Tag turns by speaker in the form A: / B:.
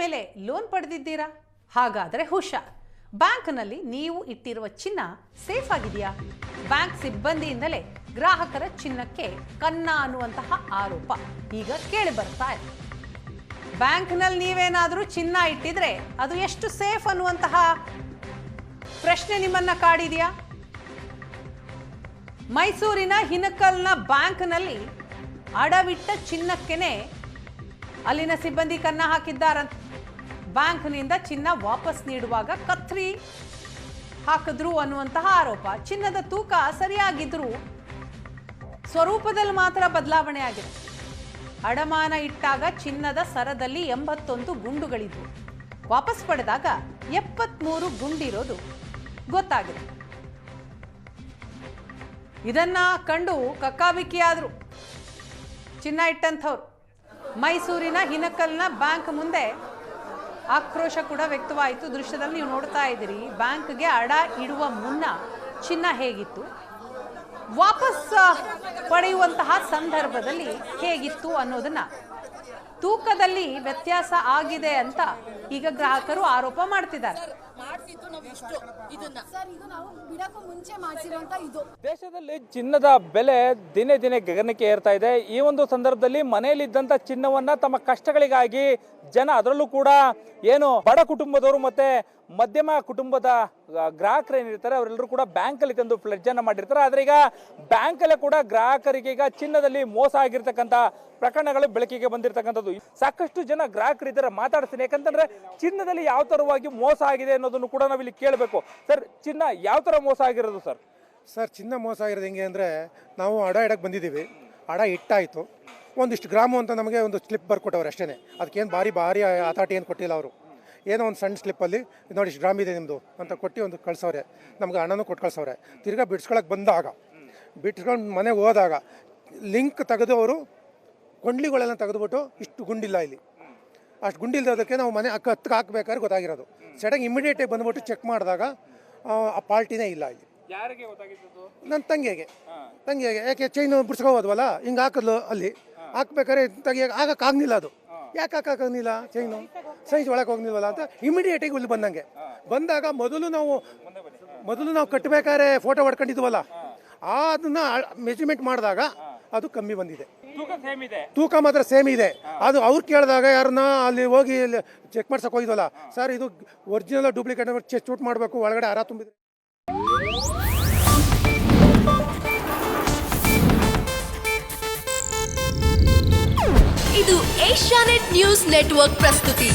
A: ಮೇಲೆ ಲೋನ್ ಪಡೆದಿದ್ದೀರಾ? ಹಾಗಾದರೆ ಹುಷಾರ್ ಬ್ಯಾಂಕ್ನಲ್ಲಿ ನೀವು ಇಟ್ಟಿರುವ ಚಿನ್ನ ಸೇಫ್ ಆಗಿದೆಯಾ? ಬ್ಯಾಂಕ್ ಸಿಬ್ಬಂದಿಯಿಂದಲೇ ಗ್ರಾಹಕರ ಚಿನ್ನಕ್ಕೆ ಕನ್ನ ಅನ್ನುವಂತಹ ಆರೋಪ ಈಗ ಕೇಳಿ ಬರ್ತಾ ಇದೆ. ಬ್ಯಾಂಕ್ನಲ್ಲಿ ನೀವೇನಾದರೂ ಚಿನ್ನ ಇಟ್ಟಿದ್ರೆ ಅದು ಎಷ್ಟು ಸೇಫ್ ಅನ್ನುವಂತಹ ಪ್ರಶ್ನೆ ನಿಮ್ಮನ್ನ ಕಾಡಿದೆಯಾ? ಮೈಸೂರಿನ ಹಿನಕಲ್ನ ಬ್ಯಾಂಕ್ನಲ್ಲಿ ಅಡವಿಟ್ಟ ಚಿನ್ನಕ್ಕೆನೆ ಅಲ್ಲಿನ ಸಿಬ್ಬಂದಿ ಕನ್ನ ಹಾಕಿದ್ದಾರಂತೆ ಬ್ಯಾಂಕ್ನಿಂದ ಚಿನ್ನ ವಾಪಸ್ ನೀಡುವಾಗ ಕತ್ರಿ ಹಾಕಿದ್ರು ಅನ್ನುವಂತಹ ಆರೋಪ. ಚಿನ್ನದ ತೂಕ ಸರಿಯಾಗಿದ್ರು ಸ್ವರೂಪದಲ್ಲಿ ಮಾತ್ರ ಬದಲಾವಣೆ ಆಗಿದೆ. ಅಡಮಾನ ಇಟ್ಟಾಗ ಚಿನ್ನದ ಸರದಲ್ಲಿ ಎಂಬತ್ತೊಂದು ಗುಂಡುಗಳಿದ್ವು. ವಾಪಸ್ ಪಡೆದಾಗ ಎಪ್ಪತ್ಮೂರು ಗುಂಡಿರೋದು ಗೊತ್ತಾಗಿದೆ. ಇದನ್ನ ಕಂಡು ಕಕ್ಕಾಬಿಕ್ಕಿಯಾದ್ರು. ಚಿನ್ನ ಇಟ್ಟಂಥವ್ರು. ಮೈಸೂರಿನ ಹಿನಕಲ್ನ ಬ್ಯಾಂಕ್ ಮುಂದೆ ಆಕ್ರೋಶ ಕೂಡ ವ್ಯಕ್ತವಾಯಿತು. ದೃಶ್ಯದಲ್ಲಿ ನೀವು ನೋಡ್ತಾ ಇದ್ದೀರಿ, ಬ್ಯಾಂಕ್ಗೆ ಅಡ ಇಡುವ ಮುನ್ನ ಚಿನ್ನ ಹೇಗಿತ್ತು? ವಾಪಸ್ ಪಡೆಯುವಂತಹ ಸಂದರ್ಭದಲ್ಲಿ ಹೇಗಿತ್ತು ಅನ್ನೋದನ್ನ. ತೂಕದಲ್ಲಿ ವ್ಯತ್ಯಾಸ ಆಗಿದೆ ಅಂತ ಈಗ ಗ್ರಾಹಕರು ಆರೋಪ ಮಾಡ್ತಿದ್ದಾರೆ.
B: ಇಷ್ಟು ಇದನ್ನ.
C: ಸರ್ ಇದು ನಾವು ಬಿಡಕ್ಕೂ ಮುಂಚೆ ಮಾಡಿಸಿರುವಂತ ಇದು.
D: ದೇಶದಲ್ಲಿ ಚಿನ್ನದ ಬೆಲೆ ದಿನೇ ದಿನೇ ಗಗನಕ್ಕೆ ಏರ್ತಾ ಇದೆ. ಈ ಒಂದು ಸಂದರ್ಭದಲ್ಲಿ ಮನೆಯಲ್ಲಿದ್ದಂಥ ಚಿನ್ನವನ್ನ ತಮ್ಮ ಕಷ್ಟಗಳಿಗಾಗಿ ಜನ ಅದರಲ್ಲೂ ಕೂಡ ಏನು ಬಡ ಕುಟುಂಬದವರು ಮತ್ತೆ ಮಧ್ಯಮ ಕುಟುಂಬದ ಗ್ರಾಹಕರೇನಿರ್ತಾರೆ ಗ್ರಾಹಕರು ಏನಿರ್ತಾರೆ ಅವರೆಲ್ಲರೂ ಕೂಡ ಬ್ಯಾಂಕಲ್ಲಿ ತಂದು ಫ್ಲೆಡ್ಜನ್ನು ಅನ್ನ ಮಾಡಿರ್ತಾರೆ. ಆದ್ರೆ ಈಗ ಬ್ಯಾಂಕಲ್ಲೇ ಕೂಡ ಗ್ರಾಹಕರಿಗೆ ಈಗ ಚಿನ್ನದಲ್ಲಿ ಮೋಸ ಆಗಿರ್ತಕ್ಕಂಥ ಪ್ರಕರಣಗಳು ಬೆಳಕಿಗೆ ಬಂದಿರತಕ್ಕಂಥದ್ದು. ಸಾಕಷ್ಟು ಜನ ಗ್ರಾಹಕರಿದ್ದಾರೆ ಮಾತಾಡ್ತೀನಿ. ಯಾಕಂತಂದ್ರೆ ಚಿನ್ನದಲ್ಲಿ ಯಾವ ತರವಾಗಿ ಮೋಸ ಆಗಿದೆ ಅನ್ನೋದನ್ನು ಕೂಡ ನಾವಿಲ್ಲಿ ಕೇಳಬೇಕು ಸರ್, ಚಿನ್ನ ಯಾವ ತರ ಮೋಸ ಆಗಿರೋದು ಸರ್?
E: ಸರ್, ಚಿನ್ನ ಮೋಸ ಆಗಿರೋದು ಹೆಂಗೆ ಅಂದರೆ ನಾವು ಅಡ ಇಡಕ್ಕೆ ಬಂದಿದ್ದೀವಿ. ಅಡ ಇಟ್ಟಾಯಿತು. ಒಂದಿಷ್ಟು ಗ್ರಾಮು ಅಂತ ನಮಗೆ ಒಂದು ಸ್ಲಿಪ್ ಬರ್ಕೊಟ್ಟವ್ರು ಅಷ್ಟೇ ಅದಕ್ಕೇನು ಭಾರಿ ಭಾರಿ ಅಥಾರಿಟಿ ಏನು ಕೊಟ್ಟಿಲ್ಲ ಅವರು. ಏನೋ ಒಂದು ಸಣ್ಣ ಸ್ಲಿಪ್ಪಲ್ಲಿ ನೋಡಿ ಇಷ್ಟು ಗ್ರಾಮ್ ಇದೆ ನಿಮ್ಮದು ಅಂತ ಕೊಟ್ಟು ಒಂದು ಕಳ್ಸವ್ರೆ. ನಮ್ಗೆ ಹಣನೂ ಕೊಟ್ಟು ಕಳ್ಸವ್ರೆ. ತಿರ್ಗಾ ಬಿಡ್ಸ್ಕೊಳಕ್ಕೆ ಬಂದಾಗ ಬಿಡ್ಸ್ಕೊಂಡು ಮನೆಗೆ ಹೋದಾಗ, ಲಿಂಕ್ ತೆಗೆದು ಅವರು ಕೊಂಡ್ಲಿಗಳೆಲ್ಲ ತೆಗೆದುಬಿಟ್ಟು ಇಷ್ಟು ಗುಂಡಿಲ್ಲ ಇಲ್ಲಿ. ಅಷ್ಟು ಗುಂಡಿಲ್ದೋದಕ್ಕೆ ನಾವು ಮನೆ ಅಕ್ಕ ಹತ್ತಿಗೆ ಹಾಕ್ಬೇಕಾದ್ರೆ ಗೊತ್ತಾಗಿರೋದು. ಸಡನ್ ಇಮಿಡಿಯೇಟಾಗಿ ಬಂದ್ಬಿಟ್ಟು ಚೆಕ್ ಮಾಡಿದಾಗ ಆ ಪಾರ್ಟಿನೇ ಇಲ್ಲ ಇಲ್ಲಿ. ನನ್ನ ತಂಗಿಗೆ. ತಂಗಿಗೆ. ಯಾಕೆ ಚೈನ್ ಬಿಡ್ಸ್ಕೋಬೋದ್ವಲ್ಲ? ಹಿಂಗೆ ಹಾಕಿದ್ಲು ಅಲ್ಲಿ. ಹಾಕ್ಬೇಕಾದ್ರೆ ತಂಗಿಗೆ ಆಗಕ್ಕಾಗ್ನಿಲ್ಲ ಅದು. ಯಾಕೆ ಹಾಕೋಕ್ಕಾಗಲಿಲ್ಲ ಚೈನು ಸೈಜ್ ಒಳಗೆ ಹೋಗ್ನಿಲ್ವಲ್ಲ ಅಂತ ಇಮಿಡಿಯೇಟಾಗಿ ಇಲ್ಲಿ ಬಂದಂಗೆ. ಬಂದಾಗ ಮೊದಲು ನಾವು ಮೊದಲು ನಾವು ಕಟ್ಟಬೇಕಾದ್ರೆ ಫೋಟೋ ಹೊಡ್ಕೊಂಡಿದ್ವಲ್ಲ? ಅದನ್ನ ಮೆಜರ್ಮೆಂಟ್ ಮಾಡಿದಾಗ ಅದು ಕಮ್ಮಿ ಬಂದಿದೆ.
D: ತೂಕ ಸೇಮ್ ಇದೆ.
E: ತೂಕ ಮಾತ್ರ ಸೇಮ್ ಇದೆ. ಅದು ಅವ್ರು ಕೇಳಿದಾಗ ಯಾರನ್ನ ಅಲ್ಲಿ ಹೋಗಿ ಚೆಕ್ ಮಾಡ್ಸಕ್ ಹೋಗಿದ್ವಲ್ಲ ಸರ್ ಇದು ಒರಿಜಿನಲ್ ಡೂಪ್ಲಿಕೇಟ್ ಚೂಟ್ ಮಾಡಬೇಕು ಒಳಗಡೆ ಆರ ತುಂಬಿದೆ
F: ಇದು ಏಷ್ಯಾನೆಟ್ ನ್ಯೂಸ್ ನೆಟ್ವರ್ಕ್ ಪ್ರಸ್ತುತಿ.